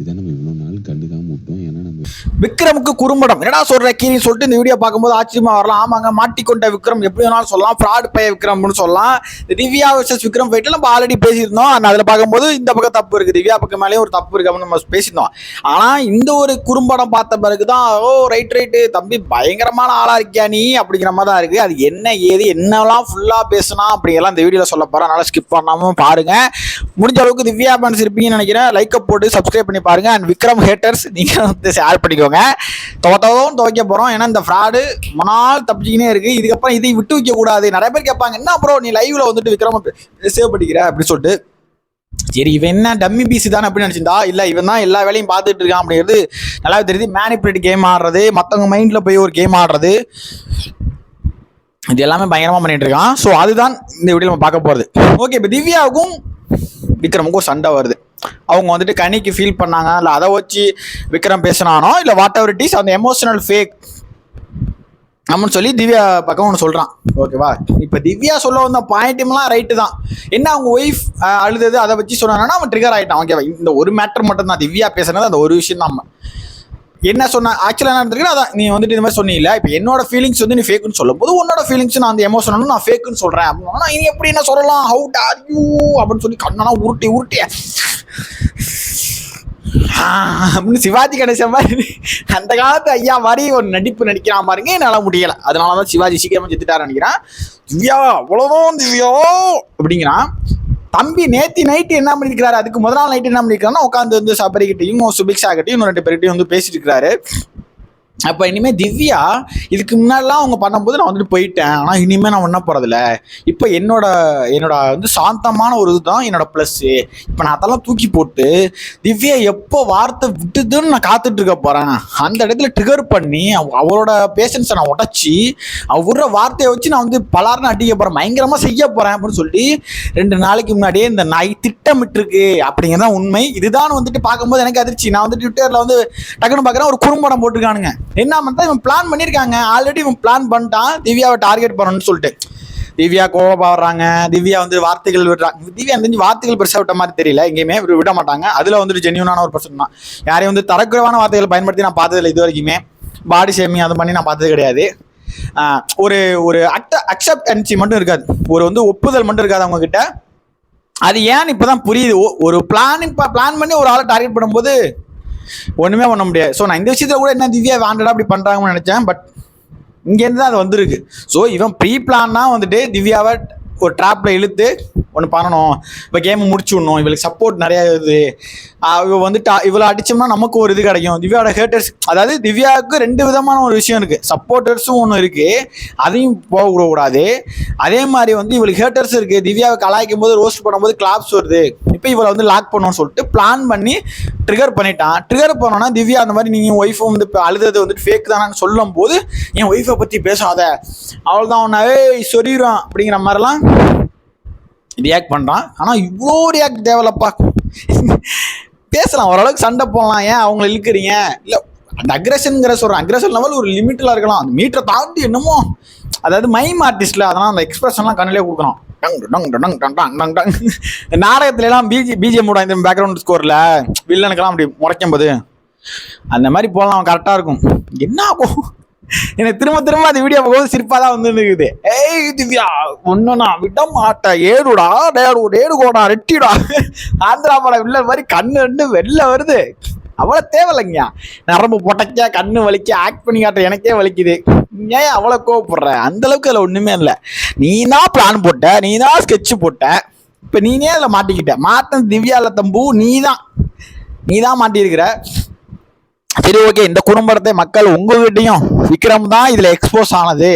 இதை நம்ம இவ்வளோ நாள் கண்டுக்காம விட்டோம். ஏன்னா நம்ம விக்ரமுக்கு குறும்படம். என்னடா சொல்ற? கீரின்னு சொல்லிட்டு இந்த வீடியோ பார்க்கும்போது ஆச்சரியமா வரலாம். ஆமாங்க மாட்டிக்கொண்ட விக்ரம் எப்படி வேணாலும் சொல்லலாம். ஃப்ராட் பைய விக்ரம்னு சொல்லலாம். இந்த திவ்யா வர்சஸ் விக்ரம் போயிட்டு நம்ம ஆல்ரெடி பேசியிருந்தோம். ஆனால் அதில் பார்க்கும்போது இந்த பக்கம் தப்பு இருக்குது திவ்யா பக்கம் மேலேயும் ஒரு தப்பு இருக்கு அப்படின்னு நம்ம பேசியிருந்தோம். ஆனால் இந்த ஒரு குறும்படம் பார்த்த பிறகு தான் ஓ ரைட் ரைட்டு தம்பி பயங்கரமான ஆளா இருக்கியா நீ? அப்படிங்கிற மாதிரி தான் இருக்கு. அது என்ன ஏது என்னெல்லாம் ஃபுல்லாக பேசினா அப்படிங்கெல்லாம் இந்த வீடியோவில் சொல்ல போகிறேன் அதனால ஸ்கிப் பண்ணாமல் பாருங்க. முடிஞ்ச அளவுக்கு திவ்யா ஃபேன்ஸ் இருப்பீங்கன்னு நினைக்கிறேன். லைக்கை போட்டு சப்ஸ்கிரைப் பண்ணி பாருங்க அண்ட் விக்ரம் ஹேட்டர்ஸ் நீங்க வந்து ஷேர் பண்ணிக்கோங்க. துவத்தவும் துவைக்க போறோம். ஏன்னா இந்த ஃப்ராடு மனால் தப்பிச்சிக்கினே இருக்கு. இதுக்கப்புறம் இதை விட்டு வைக்க கூடாது. நிறைய பேர் கேட்பாங்க என்ன ப்ரோ நீ லைவ்ல வந்துட்டு விக்ரம் சேவ் பண்ணிக்கிற? அப்படின்னு சொல்லிட்டு. சரி இவன் என்ன டம்மி பிசி தானே அப்படின்னு நினச்சிருந்தா இல்லை இவன் தான் எல்லா வேலையும் பார்த்துட்டு இருக்கான் அப்படிங்கிறது நல்லாவே தெரியுது. மேனிப்புலேட் கேம் ஆடுறது மற்றவங்க மைண்டில் போய் ஒரு கேம் ஆடுறது இது எல்லாமே பயங்கரமாக பண்ணிட்டு இருக்கான். ஸோ அதுதான் இந்த வீடியோ நம்ம பார்க்க போகிறது ஓகே இப்போ திவ்யாவுக்கும் விக்ரமுக்கும் சண்டை வருது. அவங்க வந்துட்டு கனிக்கு ஃபீல் பண்ணாங்க இல்லை அதை வச்சு விக்ரம் பேசினானோ இல்லை வாட் எவர் இட் இஸ் அந்த எமோஷனல் ஃபேக் அப்படின்னு சொல்லி திவ்யா பக்கம் ஒன்று சொல்கிறான் ஓகேவா இப்போ திவ்யா சொல்ல வந்த பாயிண்ட்டுமெலாம் ரைட்டு தான். என்ன அவங்க ஒய்ஃப் அழுதது அதை வச்சு சொன்னாங்கன்னா அவன் ட்ரிகர் ஆகிட்டான் ஓகேவா இந்த ஒரு மேட்டர் மட்டும் தான் திவ்யா பேசுனது அந்த ஒரு விஷயம் தான் நம்ம என்ன சொன்ன ஆக்சுவலாக என்ன இருந்திருக்கு அதான் நீ வந்துட்டு இந்த மாதிரி சொன்னீங்க இப்போ என்னோட ஃபீலிங்ஸ் வந்து நீ ஃபேக்குன்னு சொல்லும் போது உன்னோட ஃபீலிங்ஸ் நான் அந்த எமோஷனலும் நான் ஃபேக்குன்னு சொல்கிறேன் அப்படின்னா நீ எப்படி என்ன சொல்லலாம்? ஹவு டார் யூ அப்படின்னு சொல்லி கண்ணெல்லாம் உருட்டி உருட்டி அப்படின்னு சிவாஜி கணேசன் மாதிரி அந்த காலத்து ஐயா மாதிரி ஒரு நடிப்பு நடிக்கிறான் பாருங்க என்னால் முடியலை. அதனால தான் சிவாஜி சீக்கிரமாக செத்துட்டாரு நினைக்கிறான். திவ்யா அவ்வளோதான் திவ்யா அப்படிங்கிறான். தம்பி நேத்தி நைட்டு என்ன பண்ணியிருக்கிறாரு அதுக்கு முதல் நாள் நைட்டு என்ன பண்ணியிருக்காருன்னா உட்காந்து வந்து சபரிக்கிட்டையும் சுபிக்ஷா கிட்டையும் இன்னும் ரெண்டு பேர்கிட்டையும் வந்து பேசிட்டு இருக்காரு அப்போ இனிமேல் திவ்யா இதுக்கு முன்னாடிலாம் அவங்க பண்ணும்போது நான் வந்துட்டு போயிட்டேன். ஆனால் இனிமேல் நான் ஒன்றும் போகிறதில்ல இப்போ என்னோட என்னோட வந்து சாந்தமான ஒரு இதுதான் என்னோட ப்ளஸ்ஸு இப்போ நான் அதெல்லாம் தூக்கி போட்டு திவ்யா எப்போ வார்த்தை விட்டுதுன்னு நான் காத்துட்ருக்க போகிறேன் அந்த இடத்துல ட்ரிகர் பண்ணி அவ- பேஷன்ஸை நான் உடச்சி அவ விடுற வார்த்தையை வச்சு நான் வந்து பலார்னு அடிக்க போகிறேன் பயங்கரமாக செய்ய போகிறேன் அப்படின்னு சொல்லி ரெண்டு நாளைக்கு முன்னாடியே இந்த நாய் திட்டமிட்டிருக்கு அப்படிங்கிறதான் உண்மை. இதுதான் வந்துட்டு பார்க்கும்போது எனக்கு அதிர்ச்சி. நான் வந்து ட்விட்டரில் வந்து டக்குன்னு பார்க்குறேன் ஒரு குறும்படம் போட்டிருக்கானுங்க. என்ன பண்ணா இவன் பிளான் பண்ணியிருக்காங்க ஆல்ரெடி இவன் பிளான் பண்ணிட்டான். திவ்யாவை டார்கெட் பண்ணணும்னு சொல்லிட்டு. திவ்யா கோவப்படுறாங்க. திவ்யா வந்து வார்த்தைகள் விடுறாங்க திவ்யா தெரிஞ்சு வார்த்தைகள் பெருசாக விட்ட மாதிரி தெரியல. எங்கேயுமே விட மாட்டாங்க. அதில் வந்துட்டு ஜென்யூனான ஒரு பர்சன் தான். யாரையும் வந்து தரக்குறைவான வார்த்தைகள் பயன்படுத்தி நான் பார்த்ததில்லை இது வரைக்குமே. பாடி ஷேமிங் அது பண்ணி நான் பார்த்தது கிடையாது. ஒரு ஒரு அக்ட அக்செப்டன்சி மட்டும் இருக்காது. ஒரு வந்து ஒப்புதல் மட்டும் இருக்காது அவங்க கிட்ட அது ஏன்னு இப்பதான் புரியுது. ஒரு பிளான் இப்போ பிளான் பண்ணி ஒரு ஆளை டார்கெட் பண்ணும்போது ஒன்றுமே பண்ண முடியாது. ஸோ நான் இந்த விஷயத்தில் கூட என்ன திவ்யா வேண்டடா அப்படி பண்ணுறாங்கன்னு நினச்சேன். பட் இங்கேருந்து தான் அது வந்திருக்கு. ஸோ இவன் ப்ரீ பிளான்னா வந்துட்டு திவ்யாவை ஒரு ட்ராப்பில் இழுத்து ஒன்று பண்ணணும். இப்போ கேமை முடிச்சு விடணும். இவளுக்கு சப்போர்ட் நிறையா இது ஆஹ் இவ வந்துட்டு இவ்வளோ அடிச்சோம்னா நமக்கு ஒரு இது கிடைக்கும். திவ்யாவோட ஹேட்டர்ஸ் அதாவது திவ்யாவுக்கு ரெண்டு விதமான ஒரு விஷயம் இருக்குது சப்போர்ட்டர்ஸும் ஒன்று இருக்குது அதையும் போக விடக்கூடாது. அதே மாதிரி வந்து இவளுக்கு ஹேட்டர்ஸ் இருக்குது திவ்யாவை கலாய்க்கும் போது ரோஸ்ட் பண்ணும்போது கிளாப்ஸ் வருது. இப்போ இவளை வந்து லாக் பண்ணணும்னு சொல்லிட்டு பிளான் பண்ணி ட்ரிகர் பண்ணிட்டான். ட்ரிகர் பண்ணோன்னா திவ்யா அந்த மாதிரி நீங்கள் ஒய்ஃபை வந்து இப்போ அழுதது வந்துட்டு ஃபேக் தானு சொல்லும் போது என் ஒய்ஃபை பற்றி பேசாத. அவள் தான் உன்னாவே சொரியிறான் அப்படிங்கிற மாதிரிலாம் ரியாக்ட் பண்ணுறான் ஆனால் இவ்வளோ ரியாக்ட் தேவையில்லப்பா. பேசலாம் ஓரளவுக்கு சண்டை போடலாம். ஏன் அவங்கள இழுக்கிறீங்க? இல்லை அந்த அக்ரஷனுங்கிற சொல்கிறேன் அக்ரஷன் லெவல் ஒரு லிமிட்டில் இருக்கலாம். அந்த மீட்டரை தாண்டி என்னமோ அதாவது மைம் ஆர்டிஸ்டில் அதெல்லாம் அந்த எக்ஸ்பிரஷன்லாம் கண்ணிலே கொடுக்குறோம் டங் டங் டங் டங் டங் டங் டங். நாடகத்துல எல்லாம் பிஜி பிஜிஎம்மோட இந்த பேக்ரவுண்ட் ஸ்கோரில் வில்லனுக்கெல்லாம் அப்படி முறைக்கும் போது அந்த மாதிரி போகலாம் கரெக்டாக இருக்கும். என்ன ஆகும் எனக்கு திரும்ப திரும்ப அந்த வீடியோ போகும்போது சிரிப்பாக தான் வந்து இருக்குது ஏய் திவ்யா ஒன்றுண்ணா விட மாட்டேன் ஏடுடா டேடு டேடு கோடா ரெட்டிடா. ஆந்திரா படம் வில்லன் மாதிரி கண்ணு ரெண்டு வெளில வருது. அவ்வளோ தேவையில்லைங்க நரம்பு பொட்டைக்க கண்ணு வலிக்க ஆக்ட் பண்ணி காட்ட எனக்கே வலிக்குது. ஏன் அவ்வளோ கோவப்படுற? அந்தளவுக்கு அதில் ஒன்றுமே இல்லை. நீ தான் பிளான் போட்ட நீ தான் ஸ்கெட்சு போட்ட. இப்போ நீனே அதில் மாட்டிக்கிட்ட. மாத்தன் திவ்யால தம்பு நீ தான். நீ தான் மாட்டியிருக்கிற. சரி ஓகே இந்த குறும்படத்தை மக்கள் உங்ககிட்டையும் விக்ரம் தான் இதில் எக்ஸ்போஸ் ஆனது.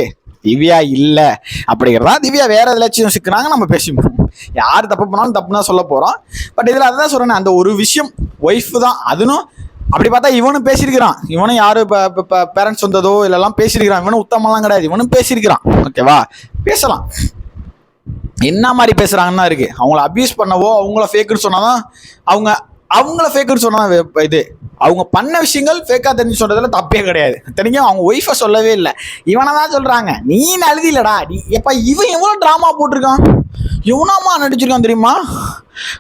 திவ்யா இல்லை. அப்படிங்கிறதா திவ்யா வேற எதாச்சும் சிக்கிறாங்க நம்ம பேசிப்போம். யார் தப்பு பண்ணாலும் தப்புனா சொல்ல போகிறோம் பட் இதில் அதுதான் சொல்கிறேன் அந்த ஒரு விஷயம் ஒய்ஃப் தான் அதுனும் அப்படி பார்த்தா இவனும் பேசியிருக்கிறான். இவனும் யாரும் இப்போ இப்போ பேரண்ட்ஸ் வந்ததோ இல்லைலாம் பேசியிருக்கிறான். இவனும் உத்தமெல்லாம் கிடையாது. இவனும் பேசியிருக்கிறான். ஓகேவா பேசலாம். என்ன மாதிரி பேசுகிறாங்கன்னா இருக்குது அவங்கள அப்யூஸ் பண்ணவோ அவங்கள ஃபேக்குன்னு சொன்னால் தான் அவங்க அவங்கள ஃபேக்குன்னு சொன்னால் இது அவங்க பண்ண விஷயங்கள் ஃபேக்கா தெரிஞ்சு சொல்றதுல தப்பே கிடையாது. தெரியும்? அவங்க ஒய்ஃபை சொல்லவே இல்லை. இவனை தான் சொல்கிறாங்க நீ எழுதிலடா நீ எப்போ இவன் எவ்வளோ ட்ராமா போட்டிருக்கான்? இவனாமா நடிச்சிருக்கான் தெரியுமா?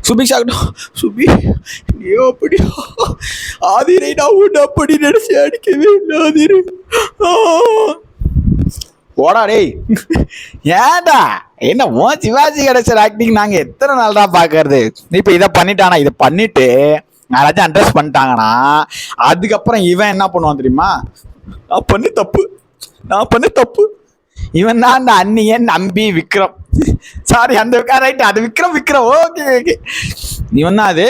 சுபிக் சாக்கிட்டோம் சுபி ஐயோ அப்படியோ? ஆதிரை நான் உன் அப்படி நடிச்சு அடிக்கவே இல்லை ஆதிரை. ஓடா டேய். ஏன்டா? என்ன மோ சிவாஜி கணேசன் ஆக்டிங் நாங்கள் எத்தனை நாள் தான் பார்க்கறது இப்போ இதை பண்ணிட்டானா? இதை பண்ணிட்டு யாராச்சும் அட்ரஸ் பண்ணிட்டாங்கன்னா அதுக்கப்புறம் இவன் என்ன பண்ணுவான் தெரியுமா? நான் பண்ணு தப்பு. நான் பண்ணு தப்பு. இவன் தான் அந்த அண்ணியன் நம்பி விக்ரம். சாரி அந்த ரைட் அது விக்ரம் விக்ரம். ஓகே ஓகே இவன் தான் அது.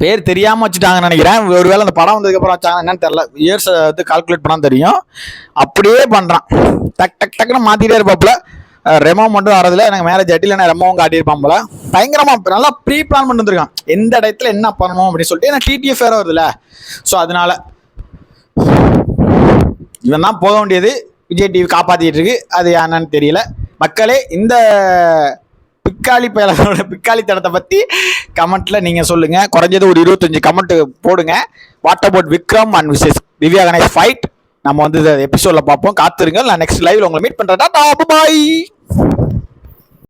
பேர் தெரியாம வச்சுட்டாங்கன்னு நினைக்கிறேன். ஒருவேளை அந்த படம் வந்ததுக்கு அப்புறம் வச்சாங்க என்னன்னு தெரியல. இயர்ஸ் வந்து கால்குலேட் பண்ணா தெரியும். அப்படியே பண்றான். டக் டக் டக்குன்னு மாத்திட்டே இருப்பாப்புல. ரெமோ மட்டும் வரதில்லை எனக்கு மேரேஜ் ஆட்டி இல்லைன்னா ரெமோவும் காட்டியிருப்பான் போல. பயங்கரமா நல்லா ப்ரீ பிளான் பண்ணி வந்திருக்கான் எந்த இடத்துல என்ன பண்ணணும் அப்படின்னு சொல்லிட்டு ஏன்னா டிடிஎஃப் வேற வருதுல்ல. ஸோ அதனால இவன் தான் போக வேண்டியது. விஜய் டிவி காப்பாற்றிட்டு இருக்கு. அது என்னன்னு தெரியல. மக்களே இந்த பிக்காளி பயலோட பிக்காளி தடத்தை பற்றி கமெண்ட்டில் நீங்கள் சொல்லுங்கள் குறைஞ்சது ஒரு இருபத்தஞ்சி கமெண்ட் போடுங்க. What about Vikram and versus Divya Ganesh fight நம்ம வந்து எபிசோட்ல பார்ப்போம். காத்துருங்க நான் நெக்ஸ்ட் லைவ்ல உங்களை மீட் பண்றேன். பாய்